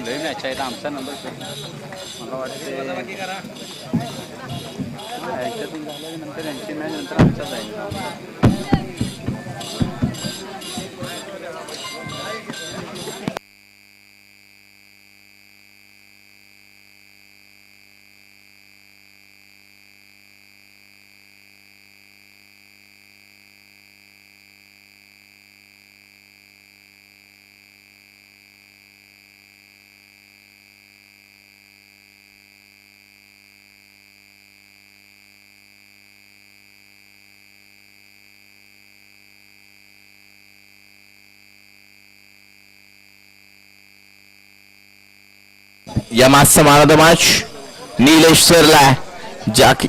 लई मॅच आहेत आमचा नंबर मला वाटते हा, ह्याच्यातून झाल्यानंतर यांची मॅच नंतर आमचा जाईल या मागचा man of the match Nilesh सरला जाकी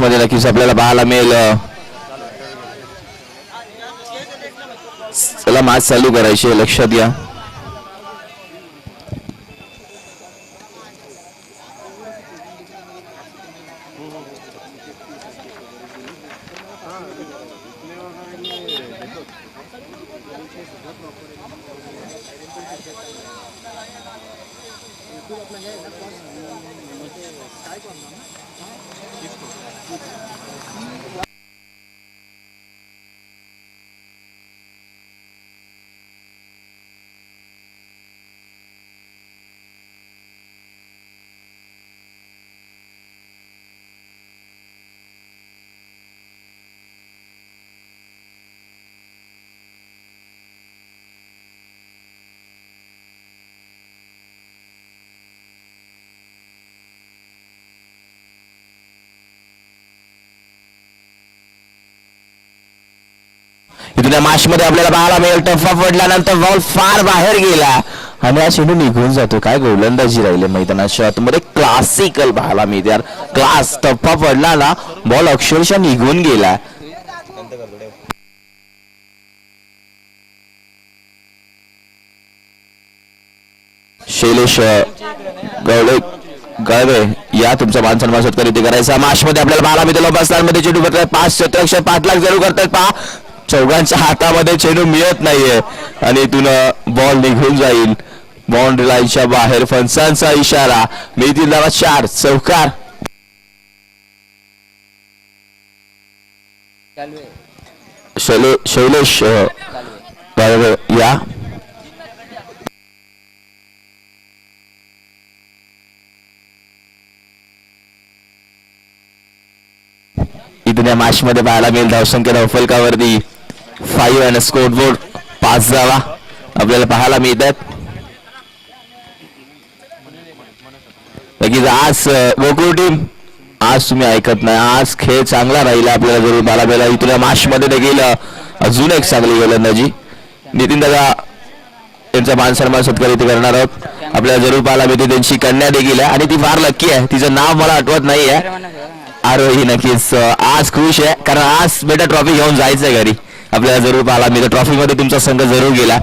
मध्ये नक्कीच आपल्याला पाहायला मिळेल. चला मॅच चालू करायची लक्षात घ्या. इथून या मध्ये आपल्याला पाहायला मिळेल. टप्पा पडल्यानंतर बॉल फार बाहेर गेला. आणि हा चेंडू निघून जातो. काय गोलंदाजी राहिले मैदानाच्या आतमध्ये क्लासिकल पाहायला मिळते. यार क्लास टप्पा पडला ना बॉल अक्षरशः निघून गेला. शैलेश गवळे गळवे या तुमचा मान सन्मान सत्कार इथे करायचा. माशमध्ये आपल्याला बारा मित्र बसणार चेंडू पाच शतक पाच लाख जरूर करतात पहा चौघांच्या हातामध्ये चेंडू मिळत नाहीये. आणि इथून बॉल निघून जाईल. बाउंड्री लाईनच्या बाहेर फणसांचा इशारा. मिळतील धावा चार. चौकार. शैलेश या. इथून या मॅच मध्ये पाहायला मिळेल धावसंख्या धावफलकावरती फाईव्ह आणि स्कोर बोर्ड पाच जावा आपल्याला पाहायला मिळतात नक्कीच आज गोकुळ टीम आज तुम्ही ऐकत नाही. आज खेळ चांगला राहिला आपल्याला जरूर. पाहायला मिळाला इथून मध्ये देखील अजून एक चांगली गोलंदाजी नितीन दादा त्यांचा मान सन्मान सत्कार इथे करणार आहोत. आपल्याला जरूर पाहायला मिळते त्यांची कन्या देखील आहे. आणि ती फार लक्की आहे. तिचं नाव मला आठवत नाही आहे आरोही नक्कीच आज खुश आहे. कारण आज बेटा ट्रॉफी घेऊन जायचंय घरी. आपल्याला जरूर पाहायला मिळतं. तर ट्रॉफीमध्ये तुमचा संघ जरूर गेला.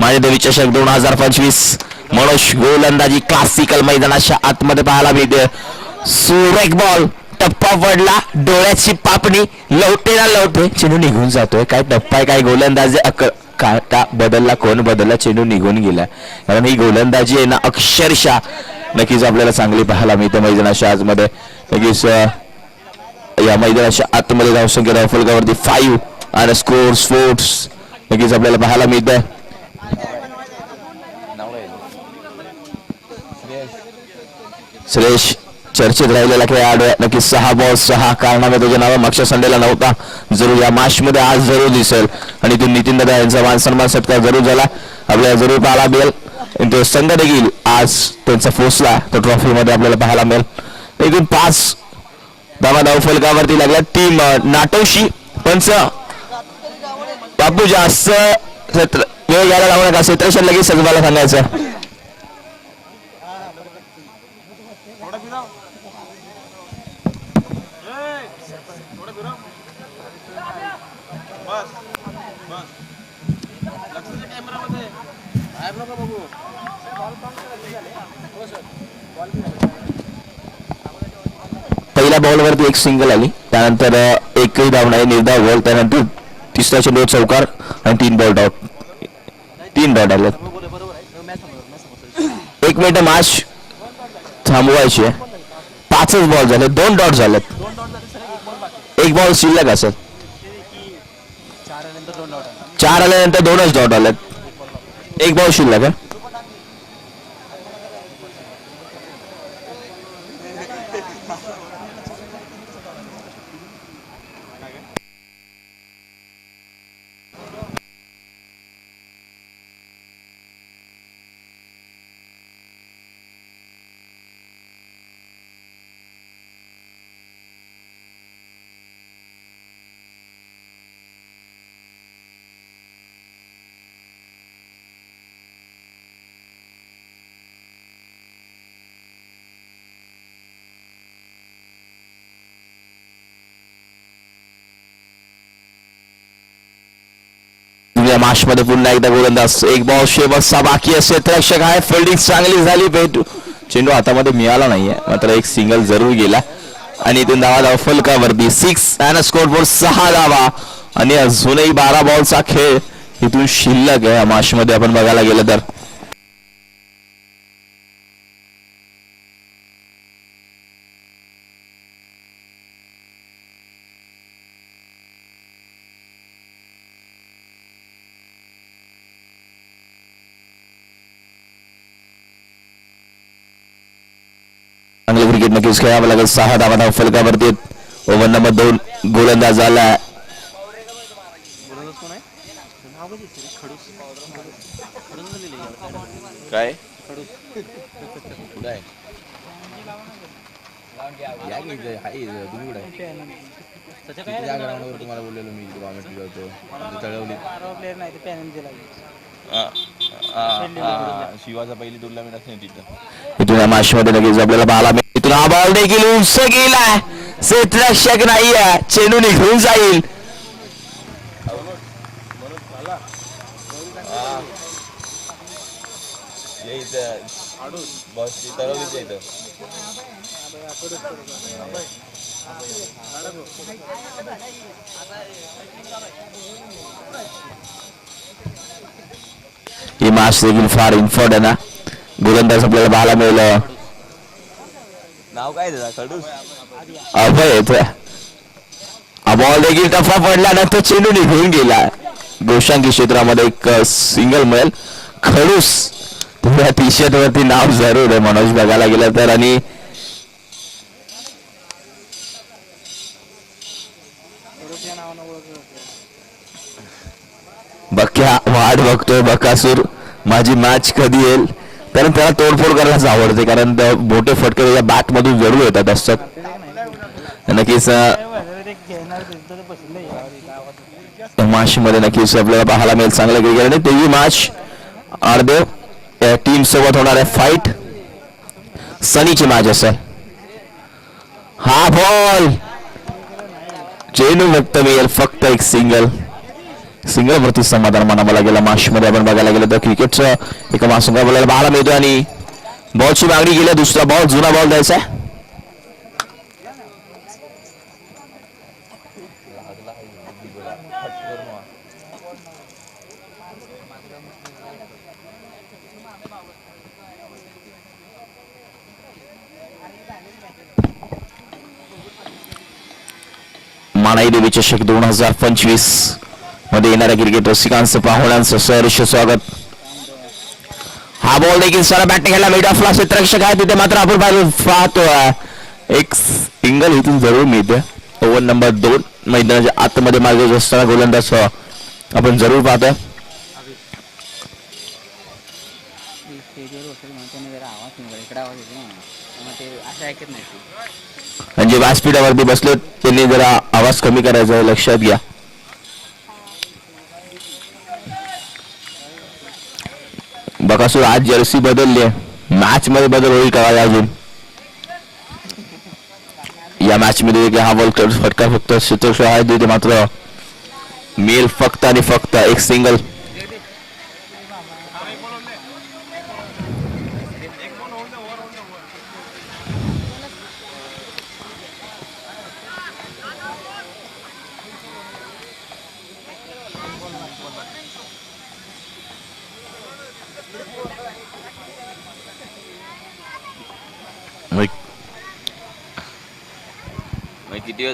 माझे देवी चषक दोन हजार पंचवीस. मनोज गोलंदाजी क्लासिकल मैदानाच्या आतमध्ये पाहायला मिळते. सुरेख बॉल टप्पा पडला. डोळ्याची पापणी. लवटे ना लवटे. चेंडू निघून जातोय. काय टप्पा काय गोलंदाजी. अक का का बदलला कोण बदलला? चेंडू निघून गेला. कारण ही गोलंदाजी आहे ना अक्षरशः नक्कीच आपल्याला चांगली पाहायला मिळते मैदानाच्या आतमध्ये. नक्कीच या मैदानाच्या आतमध्ये धावसंख्या धावफलकावरती फाईव्ह आणि स्कोर स्पोर्ट्स नक्कीच आपल्याला पाहायला मिळत आहे श्रेयश चर्चेत राहिलेला खेळाडू आहे नक्की सहा बॉल सहा कारणामध्ये त्याच्या नावा मागच्या संडेला नव्हता जरूर या मॅच मध्ये आज जरूर दिसेल आणि तो नितीन दादा यांचा मान सन्मान सत्कार जरूर झाला आपल्याला जरूर पाहायला मिळेल आणि तो संघ देखील आज त्यांचा पोचला तो ट्रॉफी मध्ये आपल्याला पाहायला मिळेल एकूण पाच धावा धाव फलकावरती लागल्या टीम नाटवशी पंच बापू जास्त सत्र वेळ घ्यायला लावू नका क्षेत्रशन लगेच सगळ्याला सांगायचं. पहिल्या बॉलवरती एक सिंगल आली. त्यानंतर एकही धावणारी निर्धाव बॉल त्यानंतर तिसरा चेंडू चौकार आणि तीन बॉल डॉट तीन डॉट आले एक मिनिट मॅच थांबवायची आहे. पाचच बॉल झाले दोन डॉट झालेत. एक बॉल शिल्लक असेल. चार आल्यानंतर दोनच डॉट आलेत. एक बॉल शिल्लक आहे. या माश पुन्हा एकदा गोलंदाज एक बॉल शेवटचा बाकी असेल रक्षक आहे फिल्डिंग चांगली झाली. भेटू. चेंडू हातामध्ये मिळाला नाहीये. मात्र एक सिंगल जरूर गेला. आणि इथून धावा धावा. फलकावरती सिक्स अँड स्कोर बोर्ड सहा धावा. आणि अजूनही बारा बॉलचा खेळ इथून शिल्लक आहे. या माशमध्ये आपण बघायला गेलं तर. नक्कीच खेळावं लागेल सहा धावा धाव फलकावरती ओव्हर नंबर दोन गोलंदाज झाला. काय? तुम्हाला बोललेलो मी तळवली. प्लेअर नाही ते पॅनल दिला शिवाचा पहिली टुर्नामेंट असते ना तिथं इथून या मॅच मध्ये लगेच आपल्याला पाहायला मिळेल इथून हा बॉल देखील उंच गेलाय क्षेत्ररक्षक नाहीये चेंडू निघून जाईल ये इथं बस तळवलीच्या इथं ही मॅच देखील फार इम्पॉर्टंट आहे गोलंदाज आपल्याला पाहायला मिळेल. नाव काय अभय बॉल देखील टफा पडल्यानंतर चेंडू निघून गेला. गोशांकी क्षेत्रामध्ये एक सिंगल मिळेल. खडूस त्या टी शर्ट वरती नाव जरूर आहे. मनोज बघायला गेलं तर आणि या नावानं ओळखलं बक्या वाट बघतोय बकासूर. माझी मॅच कधी येईल? कारण त्याला तोडफोड करायलाच आवडते कारण त्या मोठे फटके त्याच्या बॅट मधून जरूर येतात असतात नक्कीच अं, मॅच मध्ये नक्कीच आपल्याला पाहायला मिळेल चांगलं क्रिकेट आणि तेही मॅच अर्धे टीम सोबत होणार आहे फाईट सनीची मॅच असेल. हा बॉल चेंडू फक्त मिळेल फक्त एक सिंगल सिंगल वरती समाधान मनाला गेलं मॅच मध्ये आपण बघायला गेलं तर क्रिकेटचं एका मासुंगा बोलायला पाहायला मिळतो आणि बॉलची मागणी गेली दुसरा बॉल जुना बॉल द्यायचा मानाई देवी चषक दोन हजार पंचवीस मध्ये येणाऱ्या क्रिकेट रसिकांचं पाहुण्यांचं सहर्ष स्वागत हा बॉल देखील सर बॅटिंग घ्यायला मिड ऑफला क्षेत्रक्षक आहे तिथे मात्र आपण पाहिलं पाहतोय एक सिंगल इथून जरूर मिळते ओव्हर नंबर दोन मैदानाच्या आतमध्ये मार्ग असताना गोलंदाज आपण जरूर पाहतोय म्हणजे आणि जे व्यासपीठावरती बसले त्यांनी जरा आवाज कमी करायचा लक्षात घ्या बकासूर आज जर्सी बदलली मॅच मध्ये बदल होईल का अजून? या मॅच मध्ये हा वर्ल्ड कप फटका फक्त क्षेत्रक्षण आहे मात्र. मेल फक्त आणि फक्त एक सिंगल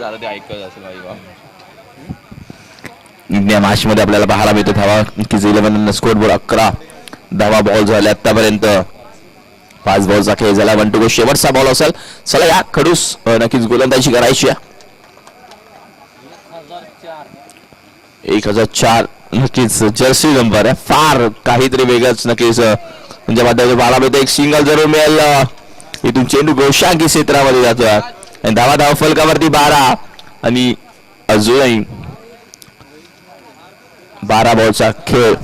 किती झालं ते ऐकत असेल या मॅच मध्ये आपल्याला पाहायला मिळतो धावा किज इलेव्हन स्कोर बोर्ड अकरा धावा बॉल झाले आतापर्यंत. पाच बॉलचा खेळ झाला. वन टू गो शेवटचा बॉल असेल. चला या. खडूस नक्कीच गोलंदाजी करायची एक हजार चार. नक्कीच जर्सी नंबर आहे. फार काहीतरी वेगळंच नक्कीच म्हणजे माध्यमातून पाहायला मिळतं. एक सिंगल जरूर मिळेल. इथून चेंडू गोशांकी क्षेत्रामध्ये जातो आणि धावा धाव फलकावरती बारा आणि अजूनही बारा बॉलचा खेळ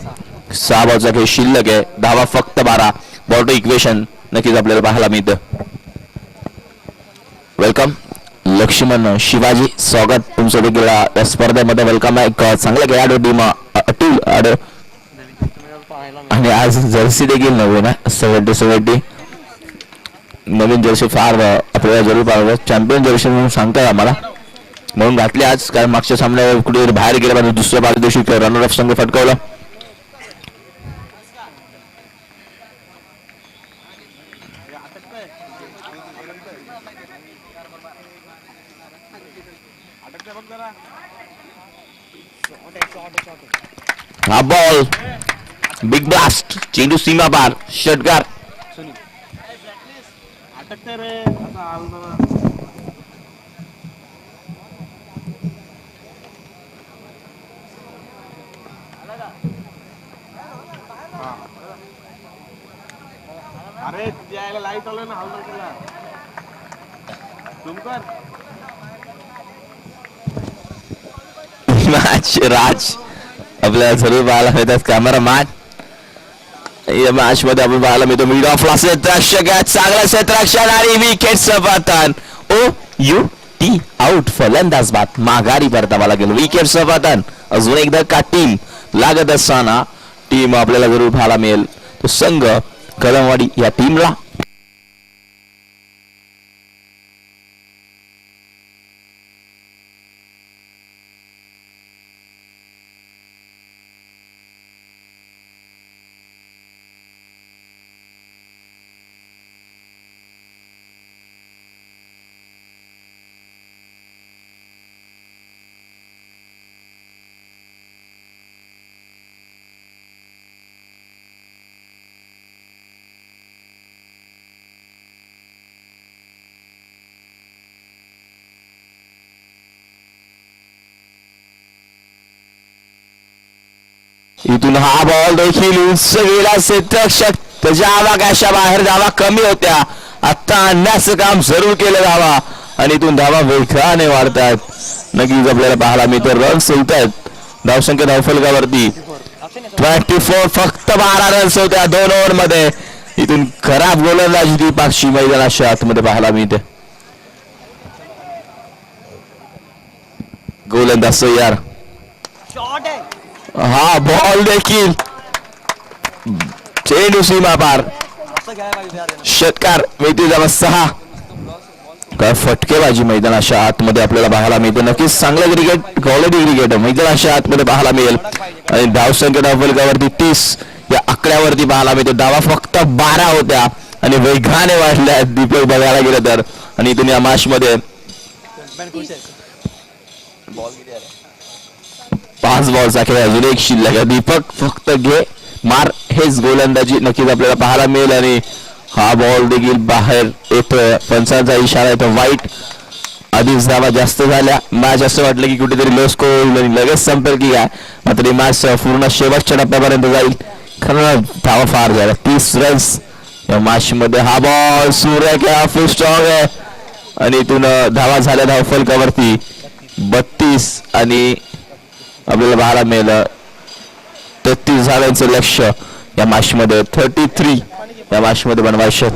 सहा बॉलचा खेळ शिल्लक आहे. धावा फक्त बारा. बॉल इक्वेशन नक्कीच आपल्याला पाहायला मिळतं. वेलकम लक्ष्मण शिवाजी स्वागत. तुमचं देखील या स्पर्धेमध्ये वेलकम आहे. एक चांगला खेळाडू टीम अतुल आणि आज जर्सी देखील नवीन आहे. Seventy seventy. नवीन जर्सी फार आपल्याला जरूर पाहिजे चॅम्पियन जर्सी म्हणून सांगतात आम्हाला. म्हणून घातली आज कारण मागच्या सामन्यावर कुठे बाहेर गेला पाहिजे. दुसऱ्या पारितोषिक रनर ऑफ संघ फटकावला. हा बॉल बिग ब्लास्ट चेंडू सीमा पार षटकार अटकते रे. आता आलो अरे यायला लाइट आलोय ना हलणार केला तुमकर मॅच राज आपल्याला जरूर पाहायला मिळतात. कॅमेरा मॅच या मॅच मध्ये आपण पाहायला मिळतो मिड ऑफला क्षेत्ररक्षक आहे चांगला क्षेत्रक्षण आणि विकेट सपातन ओ यू टी आउट फलंदाज बाद माघारी परतावा लागेल विकेट सपातन अजून एकदा का टीम लागत असताना टीम आपल्याला जरूर पाहायला मिळेल तो संघ कदमवाडी या टीमला इथून हा बॉल देखील उंच गेला क्षेत्ररक्षक त्याच्या आवाकाशा बाहेर धावा कमी होत्या. आता आणण्याचं काम जरूर केलं धावा आणि इथून धावा वेगाने वाढतात नक्कीच आपल्याला पाहायला मिळतं. रन्स होत आहेत धावसंख्या धावफलकावरती. ट्वेंटी फोर फक्त बारा रन्स होत्या दोन ओव्हरमध्ये. इथून खराब गोलंदाजी दीपाक्षी मैदानाच्या आतमध्ये पाहायला मिळते. गोलंदाज यार हा बॉल देखील. चेंडू सीमा पार षटकार मिळते जवळ सहा. काय फटकेबाजी मैदानाच्या आतमध्ये आपल्याला पाहायला मिळते. नक्कीच चांगलं क्रिकेट क्वालिटी क्रिकेट मैदानाच्या आतमध्ये पाहायला मिळेल. आणि धावसंख्या धावफलकावरती तीस. या आकड्यावरती पाहायला मिळते. धावा फक्त बारा होत्या. आणि वेगाने वाढल्या दीपक बघायला गेलं तर. आणि इथून या मॅच पाच बॉलचा खेळ अजून एक शिल्लक दीपक फक्त घे. मार. हेच गोलंदाजी नक्कीच आपल्याला पाहायला मिळेल आणि हा बॉल देखील बाहेर येतोय. पंचांचा इशारा येतो. वाईट आधीच धावा जास्त झाल्या. मॅच असं वाटलं की कुठेतरी लो स्कोर आणि लगेच संपेल की काय मात्र ही मॅच पूर्ण शेवटच्या टप्प्यापर्यंत जाईल. खरं धावा फार झाल्या. तीस रन्स या मॅच मध्ये हा बॉल सूर्य क्या फुल स्ट्रॉंग आहे. आणि इथून धावा झाल्या धाव फलकावरती बत्तीस आणि आपल्याला बारा मेलं तेहतीस झाडांचं लक्ष या मॅच मध्ये थर्टी थ्री या मॅच मध्ये बनवायचे.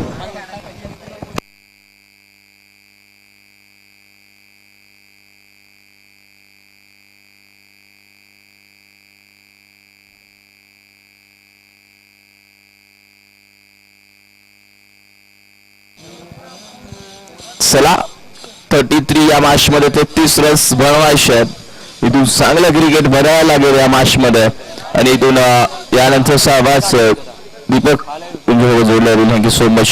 चला थर्टी थ्री या मॅच मध्ये तेहतीस रन्स बनवायचे. आहेत इथून चांगलं क्रिकेट बघायला लागेल या मॅच मध्ये आणि इथून यानंतर सहभाग दीपक जोडला थँक्यू सो मच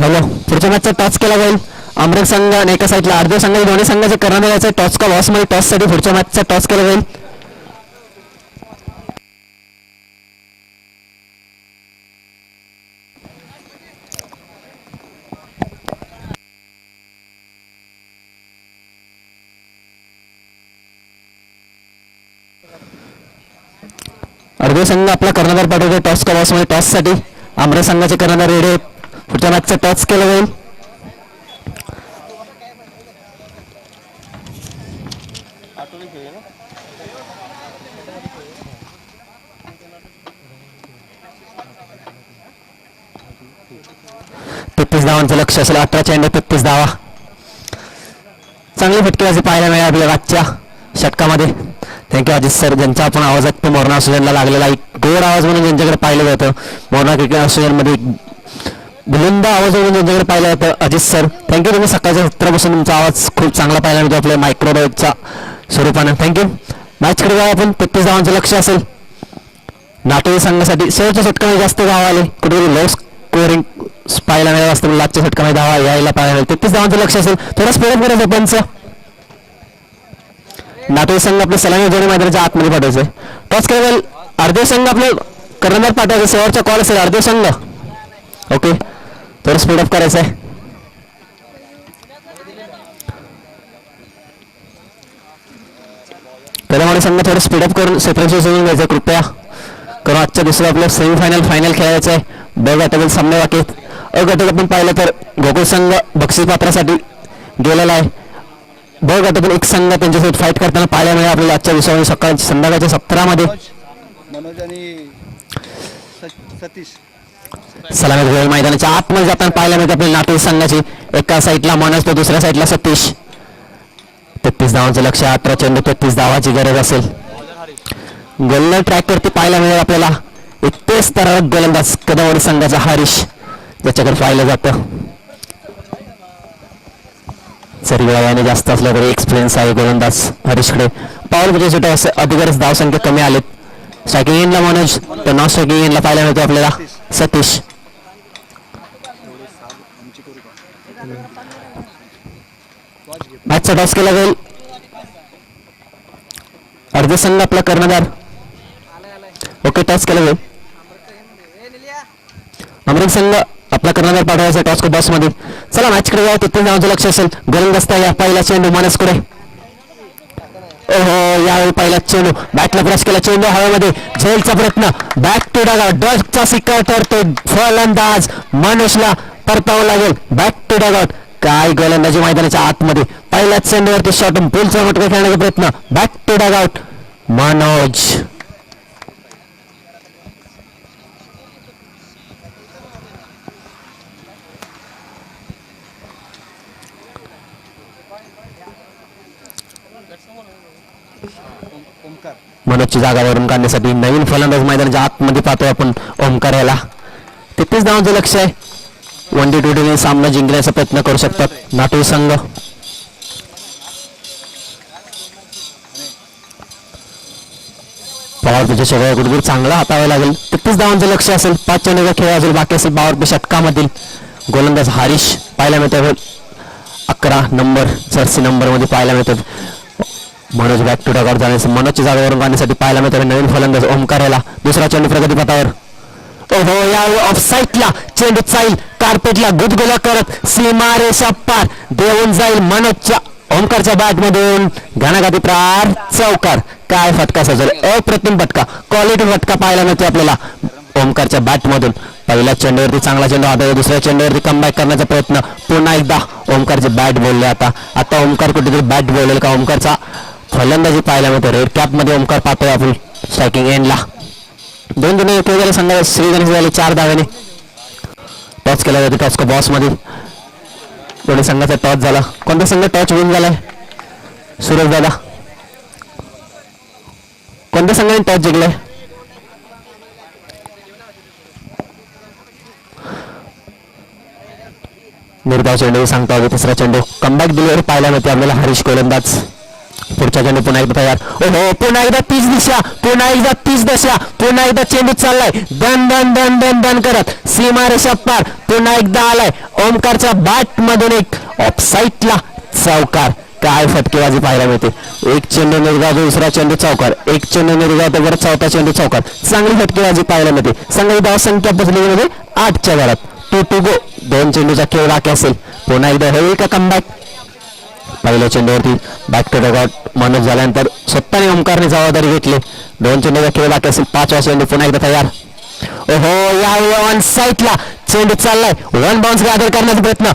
हॅलो पुढच्या मॅचचा टॉस केला जाईल. अमरेक संघ आणि एका साईडला अर्ध्या संघ दोन्ही संघाचे करण्यात टॉस का लॉसमध्ये मध्ये टॉससाठी पुढच्या मॅचचा टॉस केला जाईल. रेडिओ संघ आपला कर्णधार पाठवतो टॉस का लॉसमध्ये टॉससाठी संघाचे कर्णधार रेडिओ पुढच्या मॅचचा टॉस केला जाईल. तेहतीस धावांचं लक्ष असेल. अठरा चेंडू तेहतीस धावा. चांगली फटकेबाजी पाहायला मिळाली आपल्या आजच्या षटकामध्ये. थँक्यू अजित सर ज्यांचा आपण आवाज ऐकतो मोरणा ऑस्ट्रेलियनला लागलेला एक गोड आवाज म्हणून ज्यांच्याकडे पाहिलं जातं. मोरणा क्रिकेट ऑस्ट्रेलियनमध्ये एक बुलंद आवाज म्हणून ज्यांच्याकडे पाहिलं जातं. अजित सर थँक्यू तुम्ही सकाळच्या सत्रापासून तुमचा आवाज खूप चांगला पाहिला मिळतो आपल्या मायक्रोबाईटच्या स्वरूपानं. थँक्यू मॅचकडे जाऊ आपण. तेहतीस धावांचं लक्ष असेल. नाटोळी संघासाठी शेवटच्या षटकामध्ये जास्त धावा आले. कुठेतरी लो स्कोरिंग पाहायला मिळालं असतं लास्टच्या षटकामध्ये धावा यायला पाहायला मिळेल. तेहतीस धावांचं लक्ष असेल. थोडं स्पेअर करायचं पंच नाटोळी संघ आपले सलामी जोडी मैदानाच्या आतमध्ये पाठवायचे टॉस केवळ अर्धे संघ आपले कर्णधार पाठवायचे शेवटचा कॉल असेल अर्धे संघ. ओके. थोडं स्पीड अप करायचं आहे त्याच्यामुळे संघ थोडं स्पीडअप करून सेपरेशन सोडून घ्यायचं कृपया. कारण आजच्या दुसरं आपलं सेमीफायनल फायनल खेळायचं आहे ब गटातील सामने बाकी अ गटात आपण पाहिलं तर गोकुळ संघ बक्षीस पात्रासाठी गेलेला आहे. ब गटातून एक संघ त्यांच्यासोबत फाईट करताना पाहायला मिळेल आपल्याला आजच्या दिवसामध्ये सकाळ संध्याकाळच्या सत्रामध्ये. मनोज आणि सतीश. सलामी गोल मैदानाच्या आतमध्ये जाताना पाहायला मिळते आपल्या नाटोळ संघाची एका साईडला मनोज तर दुसऱ्या साईडला सतीश. तेहतीस धावांचं लक्ष अठरा चेंडू तेहतीस धावाची गरज असेल. गोलंदाज ट्रॅक वरती पाहायला मिळेल आपल्याला एक तेच स्तरावर गोलंदाज कदमवाडी संघाचा हरीश ज्याच्याकडे पाहिलं जातं. जरी वेळाने जास्त असला तरी एक्सपिरियन्स आहे गोलंदाज हरीशकडे. पॉवर पिचेसाठी असे अधिकारच धावसंख्या कमी आलेत. स्ट्रायकिंग इनला मनोज तर नॉन स्ट्रायकिंग इनला पाहायला मिळतो आपल्याला. सतीश. मॅचचा टॉस केला जाईल अर्ध संघ आपला कर्णधार. ओके टॉस केला जाईल अमृत संघ आपला कर्णधार पाठवायचा टॉस बॉसमध्ये चला मॅच कडे जाऊ तिथून जाऊन लक्ष असेल. गोलंदाज या पहिला चेंडू मानसकडे ओहो यावेळी पहिला चेंडू. बॅटला ब्रश केला चेंडू हवेमध्ये. झेलचा प्रयत्न. बॅक टू डागा डॉटचा सिक्का ठरतो. फलंदाज मानुषला परतावं लागेल. बॅट टू डगआउट काय गोलंदाजी मैदानाच्या आतमध्ये. पहिल्याच चेंडूवरती शॉट पुलचा मटका खेळण्याचा प्रयत्न. Bat to dugout Manoj Omkar मनोजची जागा वरून काढण्यासाठी नवीन फलंदाज मैदानाच्या आतमध्ये पाहतोय आपण ओमकार याला तिथेच धावांचं लक्ष आहे. वन डे टू डे सामना जिंकण्याचा प्रयत्न करू शकतात नाटू संघ. पॉवर पिच्या गुडगुड चांगला हातावा लागेल. तिथेच धावांचं लक्ष असेल. पाच चेंडूचा खेळ असेल बाकी असेल. पॉवर षटकामधील. गोलंदाज हरीश पाहायला मिळतो अकरा नंबर जर्सी नंबरमध्ये पाहायला मिळतात मनोज बॅक टू डॉगआउट जाण्यास मनोजच्या जागेवरून काढण्यासाठी पाहायला मिळतो नवीन फलंदाज ओमकार याला दुसरा चेंडू प्रगती पथावर ओहो या ऑफ साईडला चेंडू जाईल. कार्पेटला गुदगुला करत सीमा रेषा पार देऊन जाईल मनोजच्या ओमकारच्या बॅट मधून घनाघाती प्रार चौकार. काय फटका सजल अप्रतिम फटका. क्वालिटी फटका पाहायला मिळतो आपल्याला. ओमकारच्या बॅट मधून पहिल्या चेंडूवरती चांगला चेंडू आता दुसऱ्या चेंडूवरती कमबॅक करण्याचा प्रयत्न. पुन्हा एकदा ओमकारचे बॅट बोलले आता. आता ओमकार कुठेतरी बॅट बोलेल का? ओमकारचा फलंदाजी पाहायला मिळतो. रेड कॅपमध्ये ओमकार पाहतोय आपण. स्ट्रायकिंग एंडला दोन दोन उपयोग झाले संघ श्री गणेश झाले चार धाव्याने टॉच केला जातो टॉच बॉसमध्ये. दोन्ही संघाचा टॉच झाला. कोणता संघ टॉच विन झालाय? सुरेश दादा. कोणत्या संघाने टॉच जिंकलाय? निर्धाव चेंडू सांगता तिसरा चेंडू. कमबॅक डिलिव्हरी पाहायला मिळते आपल्याला हरीश गोलंदाज पुढच्या चेंडू पुन्हा एकदा तयार ओहो पुन्हा एकदा तीच दिशा पुन्हा एकदा तीच दशा पुन्हा एकदा चेंडू चाललाय. दन दन दन दन दन करत सीमा रेषा पार. पुन्हा एकदा आलाय. ओमकारच्या बॅट मधून एक ऑफसाईटला चौकार. काय फटकेबाजी पाहायला मिळते. एक चेंडू निर्गाव दुसरा चेंडू चौकार. एक चेंडू निर्गाव तर चौथा चेंडू चौकार. चांगली फटकेबाजी पाहायला मिळते. संघ धाव संख्या बसली म्हणजे आठच्या घरात टू टू गो दोन चेंडूचा खेळ बाकी असेल. पुन्हा एकदा होईल का कमबॅक पहिल्या चेंडूवरती बॅट टू मनोज झाल्यानंतर स्वतःने ओमकारने जबाबदारी घेतली. दोन चेंडूचा खेळ बाकी असेल पाचवा चेंडू पुन्हा एकदा तयार. ओहो या वन साईटला चेंडू चाललाय. वन बाउन्स गादर करण्याचा प्रयत्न.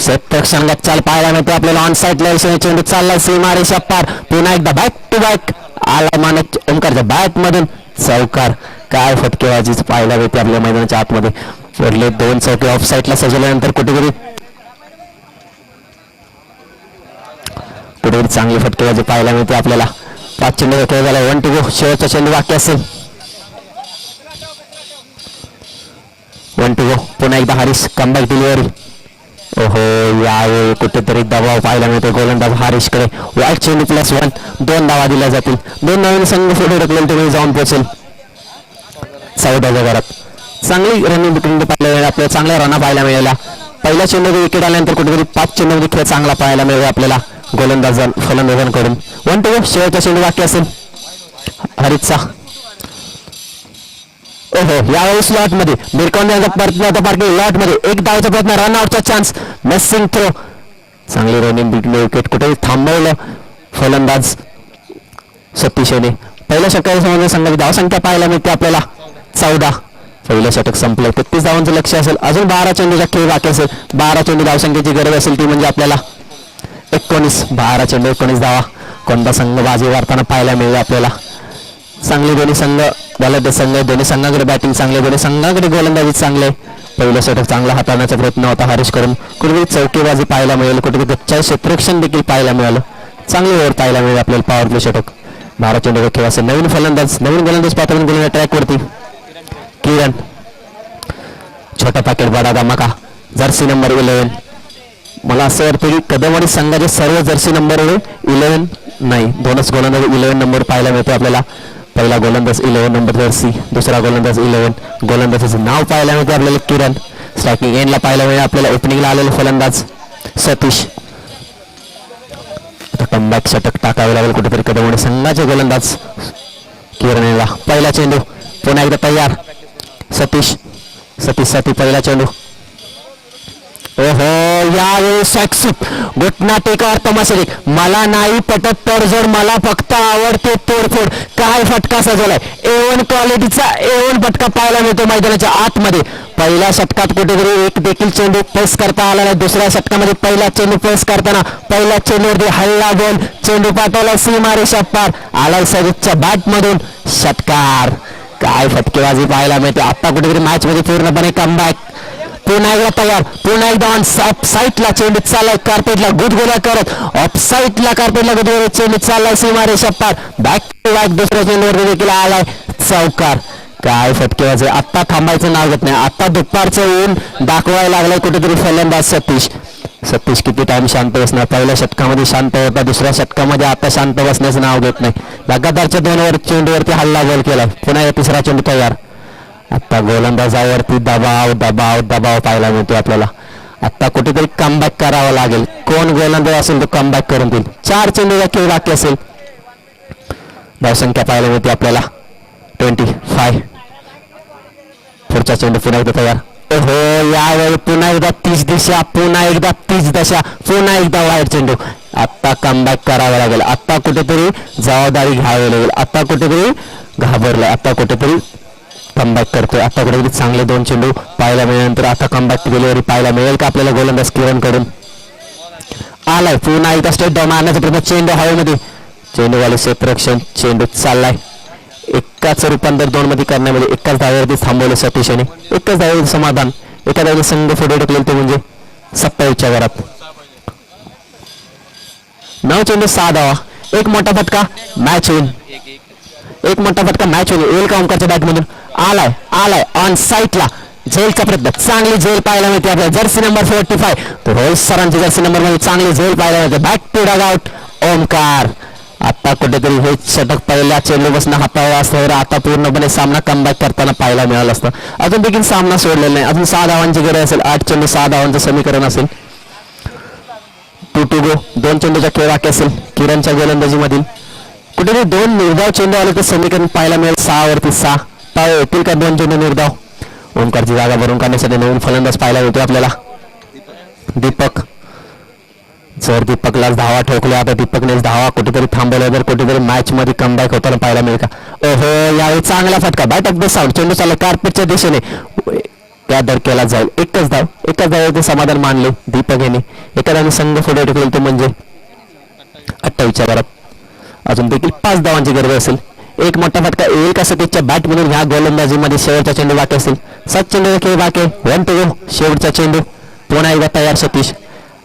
सत्तर संघात चाल पाहायला मिळते आपल्याला ऑन साईडला चेंडू चाललाय. सीमा रेषा पार पुन्हा एकदा बॅक टू बॅक आला मानक ओमकारच्या बॅट मधून. चौकार. काय फटकेबाजीच पाहायला मिळते आपल्या मैदानाच्या आतमध्ये. पडले दोन चौके ऑफ साईडला सजवल्यानंतर कुठेतरी कुठेतरी फटके फटकेबाजी पाहायला मिळते आपल्याला. पाच चेंडू खेळ झाला वन टू गो शेवटचा चेंडू बाकी असेल. वन टू गो पुन्हा एकदा हरीश कमबॅक डिलिव्हरी ओहो यावेळी कुठेतरी दबाव पाहायला मिळतो गोलंदाज हरीशकडे वाईट चेंडू प्लस वन दोन धावा दिल्या जातील. दोन नवीन संघ पुढे ढकलेल तुम्ही जाऊन पोहोचेल चौदाच्या घरात. चांगली रनिंग बिटवीन पाहायला आपल्याला. चांगल्या रना पाहायला मिळाल्या. पहिल्या चेंडूमध्ये विकेट आल्यानंतर कुठेतरी पाच चेंडूमध्ये खेळ चांगला पाहायला मिळेल आपल्याला. गोलंदाज फलंदाजांकडून. वन टू शेवटचा चेंडू बाकी असेल. हरितचा ओहो यावेळी स्लॉटमध्ये. बिरकॉन पार्किंग लॉटमध्ये. एक धावचा प्रयत्न रन आउटचा चान्स मिसिंग थ्रो चांगली रनिंग बिटवीन विकेट कुठे थांबवलं. फलंदाज सतीशने. पहिल्या षटकाच्या संघाची धावसंख्या पाहायला मिळते आपल्याला. चौदा. पहिलं षटक संपलं. तेहतीस धावांचं लक्ष असेल. अजून बारा चेंडूचा खेळ बाकी असेल. बारा चेंडू धावसंख्येची गरज असेल ती म्हणजे आपल्याला. एकोणीस बारा चेंडू एकोणीस धावा. कोणता संघ बाजी वारताना पाहायला मिळेल आपल्याला? चांगले दोन्ही संघ बलद संघ दोन्ही संघाकडे बॅटिंग चांगले दोन्ही संघाकडे गोलंदाजी चांगले. पहिलं षटक चांगला हाताळण्याचा प्रयत्न होता हरीश करून. कुठेतरी चौकीबाजी पाहायला मिळेल कुठेतरी गच्चा क्षेत्ररक्षण देखील पाहायला मिळालं. चांगली ओव्हर पाहायला मिळेल आपल्याला पॉवर प्ले षटक बारा चेंडू खेळ असेल नवीन फलंदाज नवीन गोलंदाज पात्र गोलंदाज ट्रॅकवरती किरण. छोटा पॅकेट बडा धमाका. जर्सी नंबर इलेव्हन मला असं वाटतं की कदमवाडी संघाचे सर्व जर्सी नंबर इलेव्हन नाही. दोनच गोलंदाज इलेव्हन नंबर पाहायला मिळतो आपल्याला. पहिला गोलंदाज इलेव्हन नंबर जर्सी. दुसरा गोलंदाज इलेव्हन गोलंदाजाचं नाव पाहायला मिळते आपल्याला किरण. स्ट्रायकिंग एंडला पाहायला मिळेल आपल्याला. ओपनिंगला आलेला फलंदाज सतीश. आता कमबॅक षटक टाकावे लागेल कुठेतरी कदमवाडी संघाचे गोलंदाज. किरणला पहिला चेंडू. पुन्हा एकदा तयार. सतीश. सतीशसाठी पहिला चेंडू. ओहो यावेळी सॅक्सिप घुटना टेकावर तमाशे. मला नाही पटत तडजोड मला फक्त आवडते तोडफोड. काय फटका सजवलाय? एवन क्वालिटीचा एवन फटका पाहायला मिळतो मैदानाच्या आतमध्ये. पहिल्या षटकात कुठेतरी एक देखील चेंडू पेस करता आला नाही. दुसऱ्या षटकामध्ये पहिला चेंडू पेस करताना पहिल्या चेंडूवरती हल्ला बॉल चेंडू पाठवला सीमा रेषा पार आलाय सजितच्या बॅट मधून. षटकार. काय फटकेबाजी पाहायला मिळते? आता कुठेतरी मॅच मध्ये पूर्णपणे कमबॅक पुन्हा एकदा तयार. पुन्हा एकदा ऑन साईटला चेंडू चाललाय. कार्पेटला गुदगुल्या करत. ऑफ साईडला कार्पेटला गुदगुल्या चेंडू चाललाय सीमा रेषा पार बॅक टू बॅक दुसऱ्या चेंडूवर देखील आलाय चौकार. काय फटकेबाजी आत्ता थांबायचं नाव घेत नाही. आत्ता दुपारचं ऊन दाखवायला लागलाय कुठेतरी फलंदाज सतीश. सतीश किती टाइम शांत बसणार? पहिल्या षटकामध्ये शांत होता. दुसऱ्या षटकामध्ये आता शांत बसण्याचं नाव घेत नाही. लगातारच्या दोन वर चेंडूवरती हल्ला गोल केला. पुन्हा तिसरा चेंडू तयार. आता गोलंदाजावरती दबाव दबाव दबाव पाहायला मिळतो आपल्याला. आता कुठेतरी कमबॅक करावा लागेल. कोण गोलंदाज असेल तो कमबॅक करून देईल. चार चेंडूचा खेळ बाकी असेल. धावसंख्या पाहायला मिळते आपल्याला. ट्वेंटी फाय पुढचा चेंडू पुन्हा एकदा तयार. हो यावेळी पुन्हा एकदा तीस दिशा पुन्हा एकदा तीस दशा पुन्हा एकदा वाईट चेंडू. आत्ता कमबॅक करावा लागेल. आत्ता कुठेतरी जबाबदारी घ्यावी लागेल. आत्ता कुठेतरी घाबरलं आत्ता कुठेतरी कमबॅक करतोय. आता चांगले दोन चेंडू पाहायला मिळाल्यानंतर आता कमबॅक डिलिव्हरी पाहायला मिळेल का आपल्याला गोलंदाज किरणकडून आलाय पुन्हा एकदा स्टेट डाऊन मारण्याचा प्रयत्न. चेंडू हवेमध्ये. चेंडूवाले क्षेत्ररक्षण चेंडू चाललाय. एकाच रूपांतर दोन मध्ये करण्यामध्ये एकाच धाव्यावरती थांबवलं सतीशाने. एकाच धाव्यावरती समाधान. एका धाव्याने संघ पुढे ढकलेल ते म्हणजे सत्तावीसच्या घरात. नऊ चेंडू सहा धावा. एक मोठा फटका मॅच होईल. एक मोठा फटका मॅच होईल. येईल का ओंकारच्या बॅटमधून? आलाय आलाय. ऑन साईटला झेलचा प्रयत्न. चांगली झेल पाहायला मिळते आपल्याला. जर्सी नंबर फोर्टी फाय तर रोहित सरांची जर्सी नंबरमध्ये चांगली झेल पाहायला मिळते. Back to dugout Omkar आता कुठेतरी हे षटक पहिल्या चेंडूपासून असतं. तर आता पूर्णपणे सामना कमबॅक करताना पाहायला मिळाला असतं. अजून देखील सामना सोडलेला नाही. अजून सहा धावांची गरज असेल. आठ चेंडू सहा धावांचं समीकरण असेल. टू टू गो दोन चेंडूचा खेळ बाकी असेल. किरणच्या गोलंदाजीमधील. कुठेतरी दोन निर्धाव चेंडू आले तर समीकरण पाहायला मिळेल. सहा वरती सहा. पाय येतील का दोन जण निर्धाव? ओंकारची जागा भरून काढण्यासाठी नवीन फलंदाज पाहायला मिळतो आपल्याला. दीपक. जर दीपकला धावा ठोकले आता दीपकने धावा कुठेतरी थांबवल्या तर कुठेतरी मॅच मध्ये कमबॅक होताना पाहायला मिळेल का? ओहो यावेळी चांगला फटका बॅट ऑफ द साऊंड चेंडू चालला कार्पेटच्या दिशेने. त्या धडक्याला जाईल एकच धाव एकच धाव समाधान मानले दीपक याने. एखाद्याने संघ पुढे ढकलेल ते म्हणजे. अठ्ठावीसच्या घरात अजून देखील पाच धावांची गरज असेल. एक मोठा फटका येईल का सतीशच्या बॅट म्हणून ह्या गोलंदाजीमध्ये शेवटचा चेंडू बाकी असेल. सात चेंडू खेळ बाकी वन टू गो शेवटचा चेंडू. पुन्हा एकदा तयार सतीश.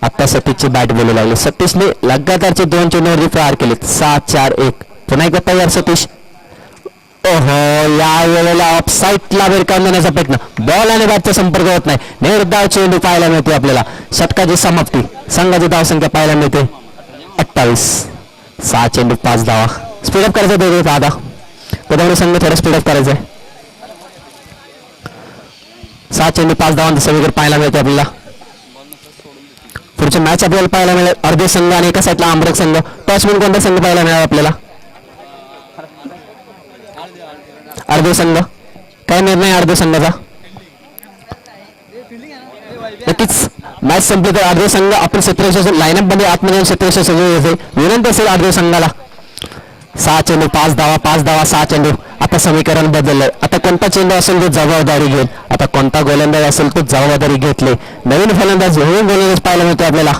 आता सतीशची बॅट बोलू लागली. सतीशने लगातारचे दोन चेंडूवरती प्रहार केलेत. सात चार एक. पुन्हा एकदा तयार सतीश. ओहो या वेळेला ऑफ साईटला भिरकावून देण्याचा प्रयत्न. बॉल आणि बॅटचा संपर्क होत नाही. निर्धाव चेंडू पाहायला मिळते आपल्याला. षटकाची समाप्ती. संघाची धावसंख्या पाहायला मिळते. अठ्ठावीस. सहा चेंडू पाच धावा. स्पीडअप करायचं दोघे दादा त्याच्यामुळे संघ थोडं स्पीडअप करायचं आहे सहा चेंडू पाच धावांचं सगळीकडे पाहायला मिळते आपल्याला. पुढची मॅच आपल्याला पाहायला मिळेल. अर्धे संघ आणि एका साईडला आंबरक संघ. टॉस म्हणून कोणता संघ पाहायला मिळाला आपल्याला? अर्धे संघ. काय निर्णय अर्धे संघाचा? नक्कीच. मॅच संपली तर अर्धे संघ आपण सत्रशे लाईनअपमध्ये आतमध्ये सत्तावीस सजवले विनंती असेल अर्धे संघाला. सहा चेंडू पाच धावा पाच धावा सहा चेंडू. आता समीकरण बदललं. आता कोणता चेंडू असेल तो जबाबदारी घेईल? आता कोणता गोलंदाज असेल तो जबाबदारी घेतले? नवीन फलंदाज नवीन गोलंदाज पाहायला मिळतो आपल्याला.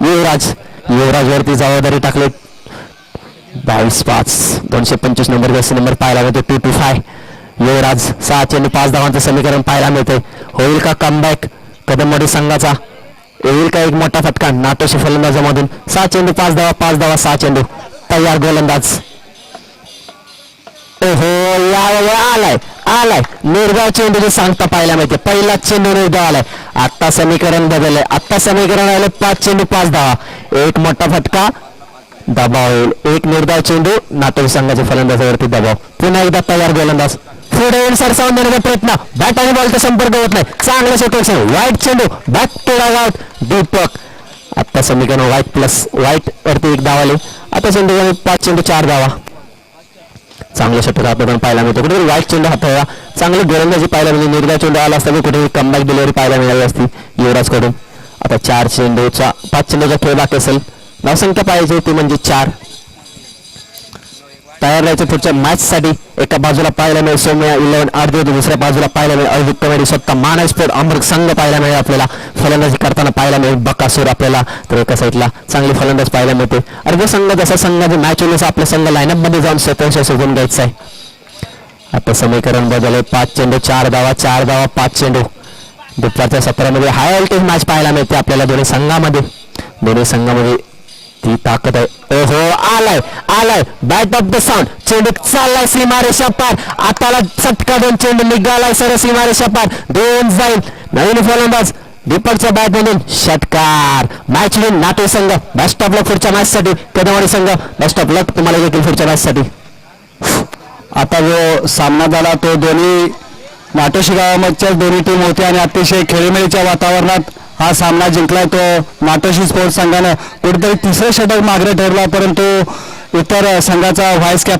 युवराज. युवराज वरती जबाबदारी टाकली. बावीस पाच. दोनशे पंचवीस नंबर जर्सी नंबर पाहायला मिळतो टू टू फाय युवराज सहा चेंडू पाच धावांचं समीकरण पाहायला मिळते होईल का कमबॅक कदमवाडी संघाचा. येईल का एक मोठा फटका? नाटोशी फलंदाजामधून. सहा चेंडू पाच धावा पाच धावा सहा चेंडू. तयार गोलंदाज ओहो यावेळी आलाय आलाय. निर्गाव चेंडूची सांगता पाहायला मिळते पहिला चेंडू निर्गाव आलाय. आता समीकरण बदललंय. आता समीकरण आलं पाच चेंडू पाच धावा एक मोठा फटका दबाव येईल. एक निर्धाव चेंडू नाटक संघाच्या फलंदाजावरती दबाव. पुन्हा एकदा तयार गोलंदाज पुढे येऊन सरसावून देण्याचा प्रयत्न. बॅट आणि बॉलचा संपर्क होत नाही. चांगलं क्षेत्ररक्षण वाईट चेंडू बॅट टू आउट दीपक. आता समीकरण वाईट प्लस वाईट वरती एक धाव आली. आता चेंडू पाच चेंडू चार धावा. चांगलं षटक आपण पाहायला मिळतो. कुठेतरी वाईट चेंडू हाताळला चांगली गोलंदाजी पाहायला मिळते. निर्गा चेंडू आला असता कुठेतरी कमबॅक डिलिव्हरी पाहायला मिळाली असती युवराजकडून. आता चार चेंडूचा पाच चेंडूचा खेळ बाकी असेल. धावसंख्या पाहिजे ती म्हणजे चार. तयार राहायचं पुढच्या मॅचसाठी एका बाजूला पाहायला मिळेल सौम्या इलेव्हन अर्धे दुसऱ्या बाजूला पाहायला मिळेल अजित कमेडी स्वतः माना स्पोर्ट अमृत संघ पाहायला मिळेल आपल्याला. फलंदाजी करताना पाहायला मिळेल बकासूर आपल्याला. तर एका साईडला चांगली फलंदाज पाहायला मिळते. अर्ध संघ जसा संघाची मॅच होईल तसं आपल्या संघ लाईनअपमध्ये जाऊन स्वतःच्या शोधून घ्यायचं आहे. आता समीकरण बदल पाच चेंडू चार धावा चार धावा पाच चेंडू. दुपारच्या सत्रामध्ये हाय व्होल्टेज मॅच पाहायला मिळते आपल्याला दोन्ही संघामध्ये. दोन्ही संघामध्ये ती ताकद आहे ओहो आलाय आलाय. बॅट ऑफ द साऊंड चेंडू चाललाय सीमारेषा पार आताला चटका दोन चेंडू निघालाय सर सीमारेषा पार दोन जाईल. नवीन फलंदाज दीपकच्या बॅट मधून षटकार. मॅच विन नाटो संघ. बेस्ट ऑफ लक पुढच्या मॅच साठी. कदमवाडी संघ. बेस्ट ऑफ लक तुम्हाला देखील पुढच्या मॅच साठी. आता जो सामना झाला तो दोन्ही नाटोशी गावामधच्याच दोन्ही टीम होती आणि अतिशय खेळीमेळीच्या वातावरणात हा सामना जिंकला तो मातोशी स्पोर्ट्स संघानं. कुठेतरी तिसरं षटक मागे ठरला परंतु इतर संघाचा व्हाईस कॅप्टन